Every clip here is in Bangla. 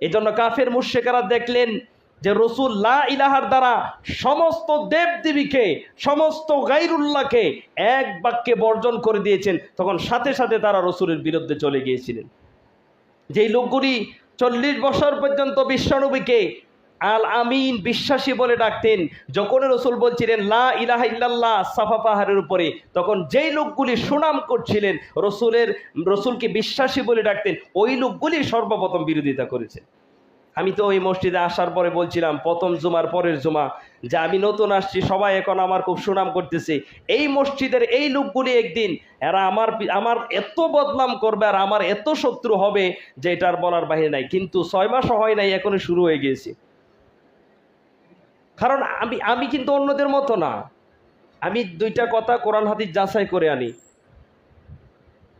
এই জন্য কাফের মুর্শেকারা দেখলেন যে রসুল লা ইলাহার দ্বারা সমস্ত দেব দেবীকে সমস্ত গাইরুল্লাহকে এক বাক্যে বর্জন করে দিয়েছেন। তখন সাথে সাথে তারা রসুলের বিরুদ্ধে চলে গিয়েছিলেন। যেই লোকগুলি চল্লিশ বছর পর্যন্ত বিশ্বনবীকে আল আমিন বিশ্বাসী বলে ডাকতেন। যখন রসুল বলছিলেন, লা ইলাহা ইল্লাল্লাহ সাফা পাহাড়ের উপরে। তখন যেই লোকগুলি সুনাম করছিলেন, রসুলের, রসুলকে বিশ্বাসী বলে ডাকতেন, ওই লোকগুলি সর্বপ্রথম বিরোধিতা করেছে। আমি তো ওই মসজিদে আসার পরে বলছিলাম, প্রথম জুমার পরের জুমা, যে আমি নতুন আসছি, সবাই এখন আমার খুব সুনাম করতেছে। এই মসজিদের এই লোকগুলি একদিন, এরা আমার আমার এত বদনাম করবে আর আমার এত শত্রু হবে যে এটার বলার বাহিরে নাই। কিন্তু ছয় মাসও হয় নাই এখনই শুরু হয়ে গিয়েছে। কারণ আমি আমি কিন্তু অন্যদের মতো না। আমি দুইটা কথা কোরআন হাদিস যাচাই করে আনি।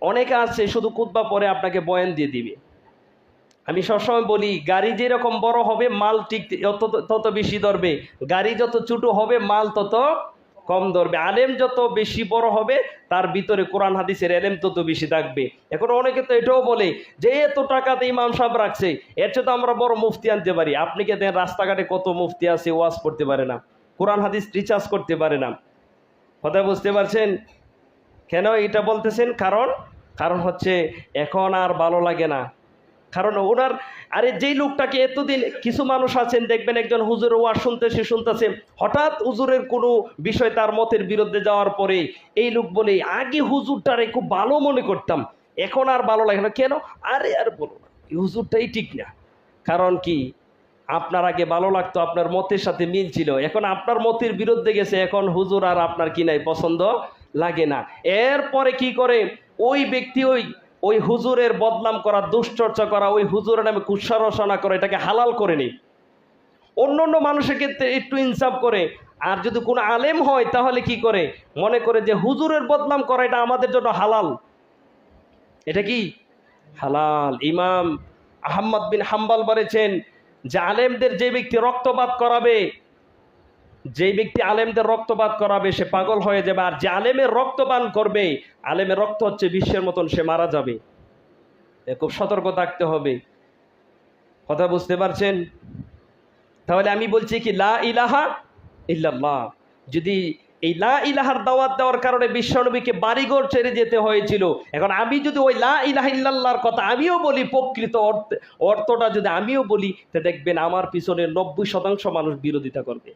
অনেকে আছে, শুধু কুতবা পরে আপনাকে বয়ান দিয়ে দিবে। আমি সবসময় বলি, গাড়ি যেরকম বড় হবে, মাল ঠিক তত বেশি ধরবে। গাড়ি যত ছোট হবে, মাল তত কম ধরবে। আলেম যত বেশি বড় হবে, তার ভিতরে কোরআন, হাদিসের এলেম তত বেশি থাকবে। এখন অনেকে তো এটাও বলে যে এত টাকাতে ইমাম সাহেব রাখছে, এর চেয়ে তো আমরা বড় মুফতি আনতে পারি। আপনি কে দেখেন রাস্তাঘাটে কত মুফতি আছে, ওয়াজ করতে পারে না। কোরআন, হাদিস রিচার্জ করতে পারে না। কথা বুঝতে পারছেন? কেন এটা বলতেছেন? কারণ কারণ হচ্ছে এখন আর ভালো লাগে না। কারণ ওনার, আরে যেই লোকটাকে এতদিন কিছু মানুষ আছেন, দেখবেন একজন হুজুর ওয়ার শুনতেছে শুনতেছে, হঠাৎ হুজুরের কোনো বিষয় তার মতের বিরুদ্ধে যাওয়ার পরে এই লোক বলে, আগে হুজুরটারে খুব ভালো মনে করতাম, এখন আর ভালো লাগে না। কেন? আরে আর বলো না হুজুরটাই ঠিক না। কারণ কি? আপনার আগে ভালো লাগতো, আপনার মতের সাথে মিল ছিল। এখন আপনার মতের বিরুদ্ধে গেছে, এখন হুজুর আর আপনার কি নাই, পছন্দ লাগে না। এরপরে কি করে? ওই ব্যক্তি ওই ওই হুজুরের বদনাম করা, দুশ্চর্চা করা, ওই হুজুরের নামে কুৎসারসনা করা, এটাকে হালাল করে নি অন্য অন্য মানুষের ক্ষেত্রে একটু ইনসাফ করে। আর যদি কোনো আলেম হয়, তাহলে কি করে? মনে করে যে হুজুরের বদনাম করা, এটা আমাদের জন্য হালাল। এটা কি? হালাল। ইমাম আহম্মদ বিন হাম্বাল বলেছেন যে, আলেমদের যে ব্যক্তি রক্তপাত করাবে যে ব্যক্তি আলেমদের রক্তপাত করাবে, সে পাগল হয়ে যাবে। আর যে আলেমের রক্তপান করবে, আলেমের রক্ত হচ্ছে বিশ্বের মতন, সে মারা যাবে। খুব সতর্ক থাকতে হবে। কথা বুঝতে পারছেন? তাহলে আমি বলছি কি, লা ইলাহা ইল্লাল্লাহ। যদি এই লা ইলাহার দাওয়াত দেওয়ার কারণে বিশ্বনবীকে বাড়িঘর ছেড়ে যেতে হয়েছিল, এখন আমি যদি ওই লা ইলাহা ইল্লাল্লাহর কথা আমিও বলি, প্রকৃত অর্থ অর্থটা যদি আমিও বলি, তা দেখবেন আমার পিছনে নব্বই শতাংশ মানুষ বিরোধিতা করবে।